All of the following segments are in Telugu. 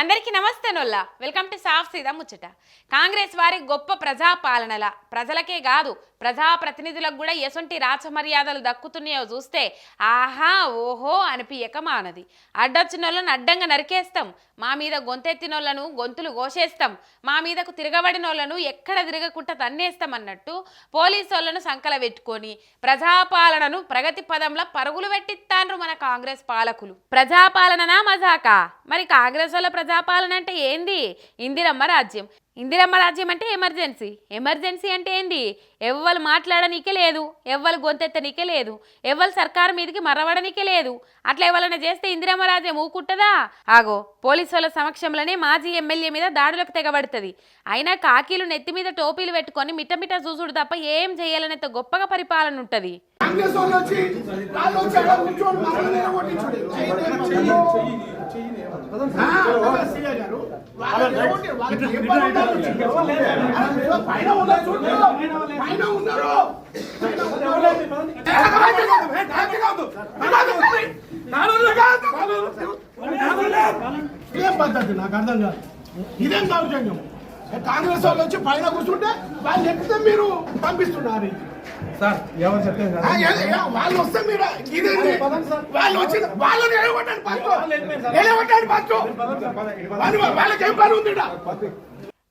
అందరికీ నమస్తే నొల్లా. వెల్కమ్ టు సాఫ్ సీదా ముచ్చట. కాంగ్రెస్ వారి గొప్ప ప్రజాపాలనల. ప్రజలకే కాదు ప్రజాప్రతినిధులకు కూడా ఎసొంటి రాచమర్యాదలు దక్కుతున్నాయో చూస్తే ఆహా ఓహో అనిపియక మానది. అడ్డొచ్చినోళ్ళను అడ్డంగా నరికేస్తాం. మా మీద గొంతెత్తినోళ్ళను గొంతులు కోసేస్తాం. మా మీదకు తిరగబడినోళ్ళను ఎక్కడ తిరగకుండా తన్నేస్తాం అన్నట్టు పోలీసు సంకల పెట్టుకొని ప్రజాపాలనను ప్రగతి పదంలో పరుగులు పెట్టిస్తాన్రు మన కాంగ్రెస్ పాలకులు. ప్రజాపాలననా మజాకా? మరి కాంగ్రెస్ వాళ్ళ ప్రజాపాలన అంటే ఏంది? ఇందిరమ్మ రాజ్యం. ఇందిరమ్మ రాజ్యం అంటే ఎమర్జెన్సీ. ఎమర్జెన్సీ అంటే ఏంది? ఎవ్వరు మాట్లాడనీకే లేదు ఎవ్వరు గొంతెత్తనీకే లేదు ఎవ్వరు సర్కారు మీదకి మరవడనీకే లేదు. అట్లా ఎవరైనా చేస్తే ఇందిరమ్మ రాజ్యం ఊకుంటుందా? ఆగో పోలీసు వాళ్ళ సమక్షంలోనే మాజీ ఎమ్మెల్యే మీద దాడులకు తెగబడుతుంది. అయినా కాకీలు నెత్తి మీద టోపీలు పెట్టుకొని మిట్టమిట్ట చూసుడు తప్ప ఏం చేయాలనేంత గొప్పగా పరిపాలన ఉంటుంది. కాంగ్రెస్ వాళ్ళు వచ్చి వాళ్ళు వచ్చి అక్కడ ఏ ఏం పద్ధతి నాకు అర్థం కాదు ఇదేం దౌర్జన్యం? కాంగ్రెస్ వాళ్ళు వచ్చి పైన కూర్చుంటే వాళ్ళు ఎక్కితే మీరు పంపిస్తున్నారు. సార్ ఎవరు ఏ, వాళ్ళు వస్తే మీరు ఇదేంటి? వాళ్ళు వచ్చి వాళ్ళని పట్టు నిలబడ్డాడు పట్టు వాళ్ళు- వాళ్ళకి ఏం పని ఉంది?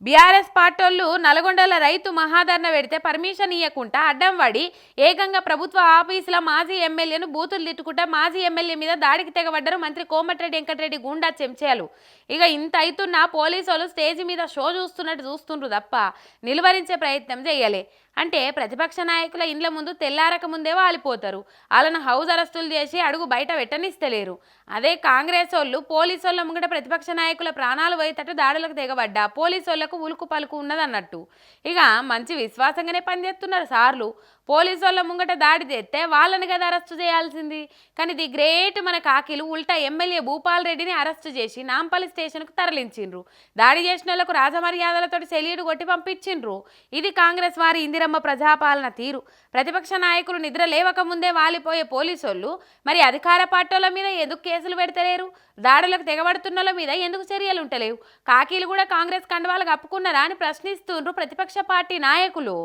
బీఆర్ఎస్ పార్టోళ్ళు నల్గొండల రైతు మహాధరణ పెడితే పర్మిషన్ ఇవ్వకుండా అడ్డం పడి ఏకంగా ప్రభుత్వ ఆఫీసుల మాజీ ఎమ్మెల్యేను బూతులు తిట్టుకుంటా మాజీ ఎమ్మెల్యే మీద దాడికి తెగబడ్డారు మంత్రి కోమటిరెడ్డి వెంకటరెడ్డి గుండా చెంచాలు. ఇక ఇంత అవుతున్నా పోలీసు వాళ్ళు స్టేజ్ మీద షో చూస్తున్నట్టు చూస్తుండ్రు తప్ప నిలువరించే ప్రయత్నం చేయలే అంటే ప్రతిపక్ష నాయకుల ఇండ్ల ముందు తెల్లారక ముందే వాలిపోతారు. వాళ్ళను హౌస్ అరెస్టులు చేసి అడుగు బయట పెట్టనిస్తలేరు. అదే కాంగ్రెస్ వాళ్ళు పోలీసు వాళ్ళ ముంగట ప్రతిపక్ష నాయకుల ప్రాణాలు పోయేటట్టు దాడులకు తెగబడ్డా. పోలీసు వాళ్ళకు ఉలుకు పలుకు ఉన్నదన్నట్టు. ఇక మంచి విశ్వాసంగానే పనిచేస్తున్నారు సార్లు. పోలీసు వాళ్ళ ముంగట దాడి చేస్తే వాళ్ళని కదా అరెస్టు చేయాల్సింది. కానీ ది గ్రేట్ మన కాకిలు ఉల్టా ఎమ్మెల్యే భూపాల్ రెడ్డిని అరెస్టు చేసి నాంపల్లి స్టేషన్కు తరలించిండ్రు. దాడి చేసిన వాళ్ళకు రాజమర్యాదలతోటి సెలీడు కొట్టి పంపించిండ్రు. ఇది కాంగ్రెస్ వారి ఇందిరమ్మ ప్రజాపాలన తీరు. ప్రతిపక్ష నాయకులు నిద్ర లేవక ముందే వాలిపోయే పోలీసోళ్ళు మరి అధికార పార్టీల మీద ఎందుకు కేసులు పెడతలేరు? దాడులకు తెగబడుతున్నల మీద ఎందుకు చర్యలు ఉంటలేవు కాకీలు కూడా కాంగ్రెస్ కండవాలకు కప్పుకున్నారా అని ప్రశ్నిస్తుండ్రు ప్రతిపక్ష పార్టీ నాయకులు.